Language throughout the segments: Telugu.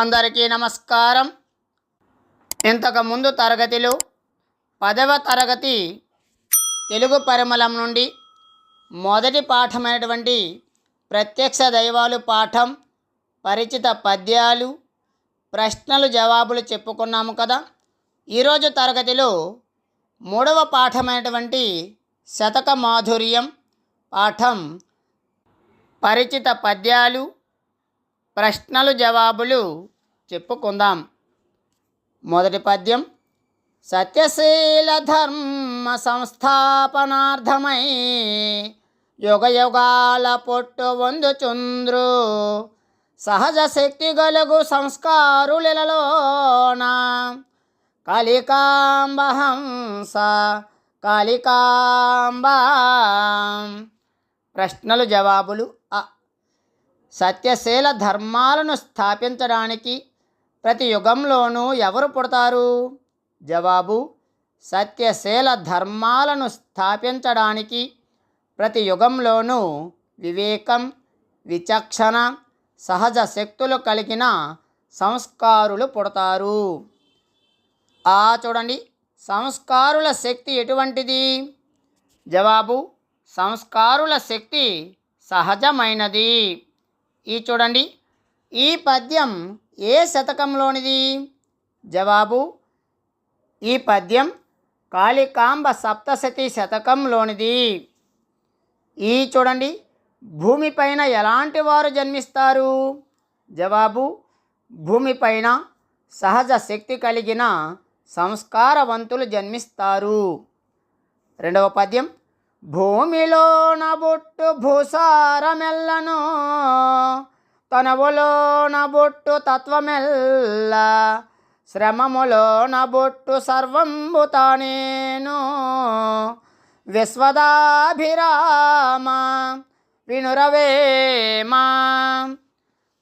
అందరికీ నమస్కారం. ఇంతకు ముందు తరగతిలో పదవ తరగతి తెలుగు పరిమళం నుండి మొదటి పాఠమైనటువంటి ప్రత్యక్ష దైవాలు పాఠం పరిచిత పద్యాలు ప్రశ్నలు జవాబులు చెప్పుకున్నాము కదా. ఈరోజు తరగతిలో మూడవ పాఠమైనటువంటి శతక మాధుర్యం పాఠం పరిచిత పద్యాలు ప్రశ్నలు జవాబులు చెప్పుకుందాం. మొదటి పద్యం సత్యశీల ధర్మ సంస్థాపనార్థమై యుగయుగాల పొట్టు పొట్టు వందుచుంద్రు. సహజ శక్తి గలుగు సంస్కారులలోన కాళికాంబ హంస కాళికాంబ. ప్రశ్నలు జవాబులు సత్యశీల ధర్మాలను స్థాపించడానికి ప్రతి యుగంలోనూ ఎవరు పుడతారు? జవాబు సత్యశీల ధర్మాలను స్థాపించడానికి ప్రతి యుగంలోనూ వివేకం విచక్షణ సహజ శక్తులు కలిగిన సంస్కారులు పుడతారు. ఆ చూడండి సంస్కారుల శక్తి ఎటువంటిది? జవాబు సంస్కారుల శక్తి సహజమైనది. ఈ చూడండి ఈ పద్యం ఏ శతకంలోనిది? జవాబు ఈ పద్యం కాళికాంబ సప్తశతి శతకంలోనిది. ఈ చూడండి భూమిపైన ఎలాంటి వారు జన్మిస్తారు? జవాబు భూమిపైన సహజ శక్తి కలిగిన సంస్కారవంతులు జన్మిస్తారు. రెండవ పద్యం భూమిలోన బొట్టు భూసారమెల్లను తనవులోన బొట్టు తత్వమెల్ల శ్రమములోన బొట్టు సర్వంబు తానేను. విశ్వదాభిరామ వినురవేమా.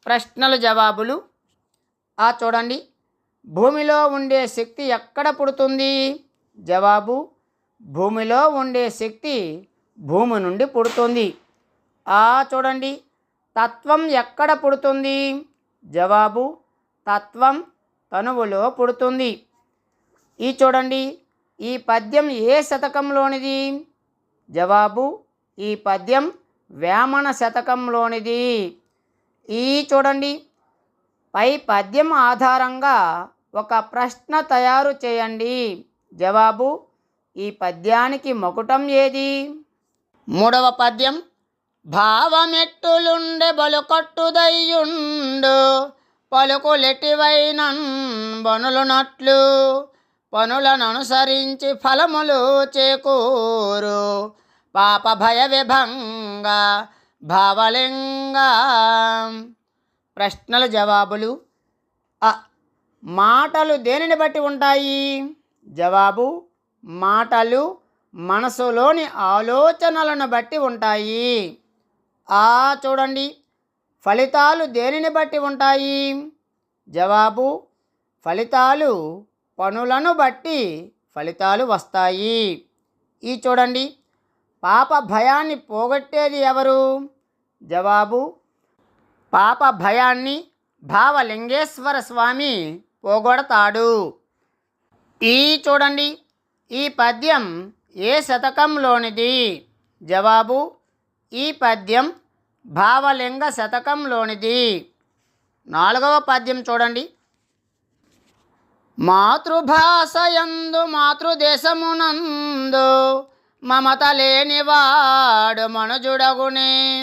ప్రశ్నలు జవాబులు. ఆ చూడండి. భూమిలో ఉండే శక్తి ఎక్కడ పుడుతుంది? జవాబు. భూమిలో ఉండే శక్తి భూమి నుండి పుడుతుంది. ఆ చూడండి. తత్వం ఎక్కడ పుడుతుంది? జవాబు తత్వం తనువులో పుడుతుంది. ఈ చూడండి ఈ పద్యం ఏ శతకంలోనిది? జవాబు ఈ పద్యం వేమన శతకంలోనిది. ఈ చూడండి పై పద్యం ఆధారంగా ఒక ప్రశ్న తయారు చేయండి. జవాబు ఈ పద్యానికి మకుటం ఏది? మూడవ పద్యం భావమెట్టులుండె బలుకొట్టుదయ్యుండు పలుకులెటివైనన్ బనులునట్లు పనులను అనుసరించి ఫలములు చేకూరు. పాప భయ విభంగ భావలింగ. ప్రశ్నల జవాబులు మాటలు దేనిని బట్టి ఉంటాయి? జవాబు మాటలు మనసులోని ఆలోచనలను బట్టి ఉంటాయి. ఆ చూడండి. ఫలితాలు దేనిని బట్టి ఉంటాయి? జవాబు ఫలితాలు పనులను బట్టి ఫలితాలు వస్తాయి. ఈ చూడండి. పాప భయాన్ని పోగొట్టేది ఎవరు? జవాబు పాప భయాన్ని భావలింగేశ్వర స్వామి పోగొడతాడు. ఈ చూడండి. ఈ పద్యం ఏ శతకంలోనిది? జవాబు ఈ పద్యం భావలింగ శతకంలోనిది. నాలుగవ పద్యం చూడండి. మాతృభాషయందు మాతృదేశమునందు మమత లేనివాడు మనుజుడగునే.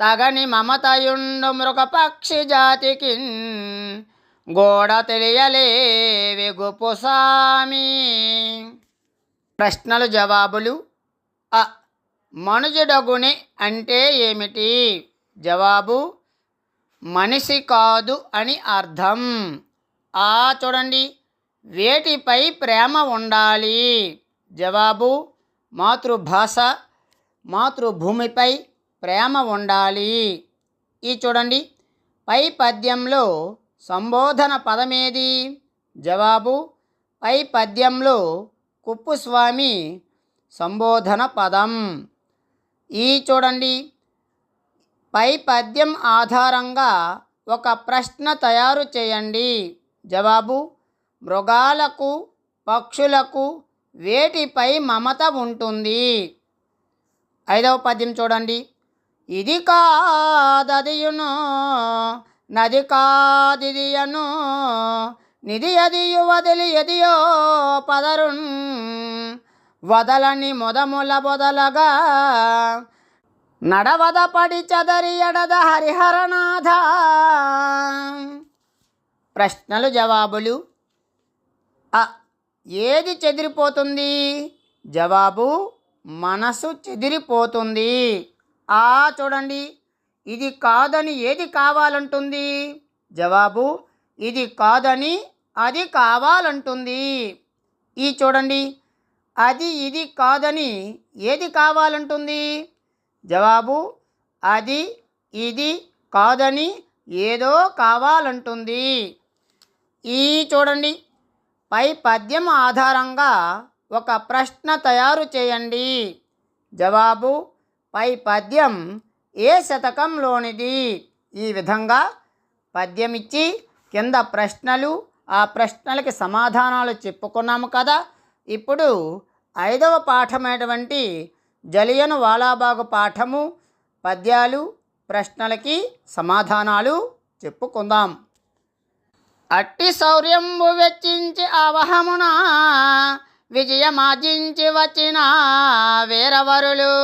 తగని మమతయుండు మృగపక్షి జాతికి గోడ తెలియలేవి గుపుసామి ప్రశ్నలు జవాబులు అ మనుజుడగుని అంటే ఏమిటి? జవాబు మనిషి కాదు అని అర్థం. ఆ చూడండి వేటిపై ప్రేమ ఉండాలి. జవాబు మాతృభాష మాతృభూమిపై ప్రేమ ఉండాలి. ఈ చూడండి పై పద్యంలో సంబోధన పదమేది? జవాబు పై పద్యంలో కుప్పుస్వామి సంబోధన పదం. ఈ చూడండి. పై పద్యం ఆధారంగా ఒక ప్రశ్న తయారు చేయండి. జవాబు మృగాలకు పక్షులకు వేటిపై మమత ఉంటుంది. ఐదవ పద్యం చూడండి. ఇది కాదదియును నది కాదిదియను నిధి అదియు వదిలి ఎదియో పదరున్ వదలని మొదముల బొదలగా. నడవద పడి చదరి ఎడద హరిహరనాథ. ప్రశ్నలు జవాబులు. అ ఏది చెదిరిపోతుంది? జవాబు మనసు చెదిరిపోతుంది. ఆ చూడండి. ఇది కాదని ఏది కావాలంటుంది? జవాబు ఇది కాదని అది కావాలంటుంది. ఈ చూడండి. అది ఇది కాదని ఏది కావాలంటుంది? జవాబు అది ఇది కాదని ఏదో కావాలంటుంది. ఈ చూడండి పై పద్యం ఆధారంగా ఒక ప్రశ్న తయారు చేయండి. జవాబు పై పద్యం ఏ శతకంలోనిది? ఈ విధంగా పద్యం ఇచ్చి కింద ప్రశ్నలు ఆ ప్రశ్నలకి సమాధానాలు చెప్పుకున్నాము కదా. ఇప్పుడు ఐదవ పాఠమైనటువంటి జలియను వాలాబాగు పాఠము పద్యాలు ప్రశ్నలకి సమాధానాలు చెప్పుకుందాం. అట్టి శౌర్యంబు వెచ్చించి అవహమున విజయమార్జించి వచ్చిన వీరవరులు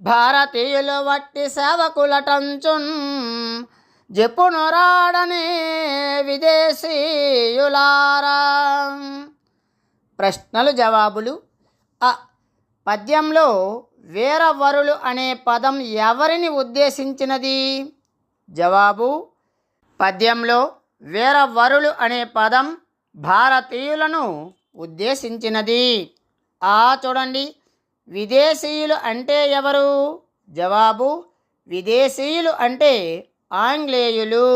భారతీయులు వట్టి సేవకులటంచున్ జపునురాడనే విదేశీయులారా. ప్రశ్నలు జవాబులు. అ. పద్యంలో వీరవరులు అనే పదం ఎవరిని ఉద్దేశించినది? జవాబు పద్యంలో వీరవరులు అనే పదం భారతీయులను ఉద్దేశించినది. ఆ చూడండి విదేశీయులు అంటే ఎవరు? జవాబు విదేశీయులు అంటే ఆంగ్లేయులు.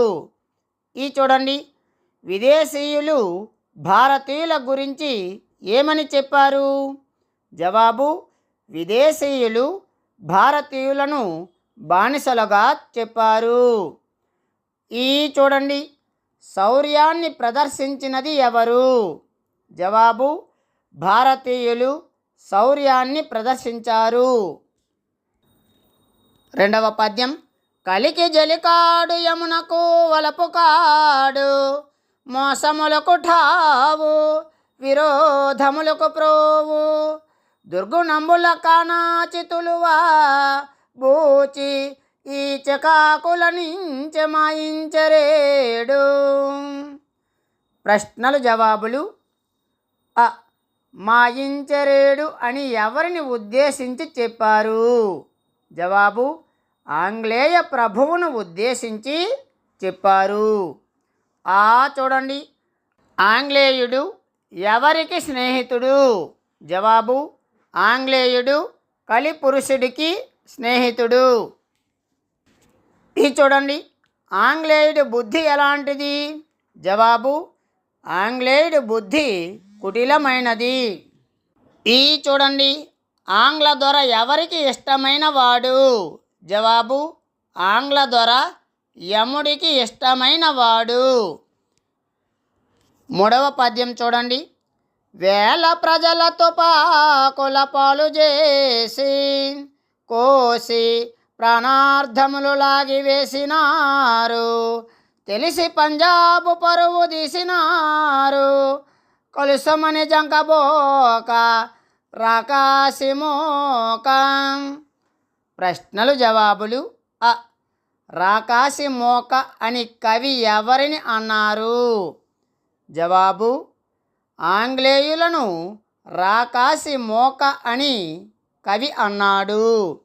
ఈ చూడండి విదేశీయులు భారతీయుల గురించి ఏమని చెప్పారు? జవాబు విదేశీయులు భారతీయులను బానిసలుగా చెప్పారు. ఈ చూడండి శౌర్యాన్ని ప్రదర్శించినది ఎవరు? జవాబు భారతీయులు శౌర్యాన్ని ప్రదర్శించారు. రెండవ పద్యం కలికి జలికాడు యమునకు వలపు కాడు మోసములకు ఠావు విరోధములకు ప్రోవు. దుర్గుణంబుల కానాచితులువా బూచి ఈ చకాకుల నించమాయించరేడు ప్రశ్నలు జవాబులు అ మాయించరేడు అని ఎవరిని ఉద్దేశించి చెప్పారు? జవాబు ఆంగ్లేయ ప్రభువును ఉద్దేశించి చెప్పారు. ఆ చూడండి ఆంగ్లేయుడు ఎవరికి స్నేహితుడు? జవాబు ఆంగ్లేయుడు కలిపురుషుడికి స్నేహితుడు. ఇది చూడండి. ఆంగ్లేయుడి బుద్ధి ఎలాంటిది? జవాబు ఆంగ్లేయుడి బుద్ధి కుటిలమైనది. ఈ చూడండి. ఆంగ్ల దొర ఎవరికి ఇష్టమైన వాడు? జవాబు ఆంగ్ల దొర యముడికి ఇష్టమైన వాడు. మూడవ పద్యం చూడండి. వేల ప్రజలతో పాకుల పాలు చేసి కోసి ప్రాణార్థములు లాగి వేసినారు. తెలిసి పంజాబు పరువు తీసినారు. కొలుసమని జంకబోక రాకాసిమోక ప్రశ్నలు జవాబులు అ. రాకాసి మోక అని కవి ఎవరిని అన్నారు? జవాబు ఆంగ్లేయులను రాకాసి మోక అని కవి అన్నాడు.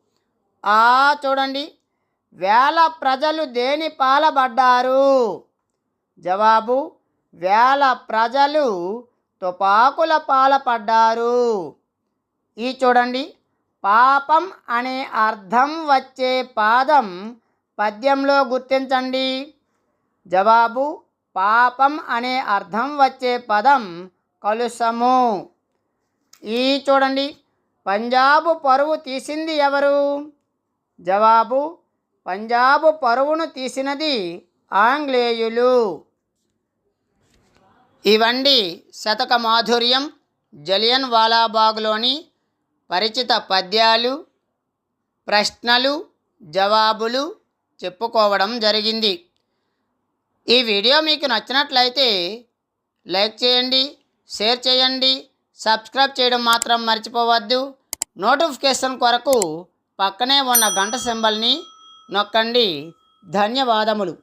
ఆ చూడండి వేల ప్రజలు దేని పాలబడ్డారు? జవాబు వేల ప్రజలు తుపాకుల పాలపడ్డారు. ఈ చూడండి పాపం అనే అర్థం వచ్చే పాదం పద్యంలో గుర్తించండి. జవాబు పాపం అనే అర్థం వచ్చే పదం కలుసము ఈ చూడండి పంజాబు పరువు తీసింది ఎవరు? జవాబు పంజాబు పరువును తీసినది ఆంగ్లేయులు. ఇవండి శతక మాధుర్యం జలియన్ వాలాబాగ్లోని పరిచిత పద్యాలు ప్రశ్నలు జవాబులు చెప్పుకోవడం జరిగింది. ఈ వీడియో మీకు నచ్చినట్లయితే లైక్ చేయండి షేర్ చేయండి సబ్స్క్రైబ్ చేయడం మాత్రం మర్చిపోవద్దు. నోటిఫికేషన్ కొరకు పక్కనే ఉన్న గంట సింబల్ని నొక్కండి. ధన్యవాదములు.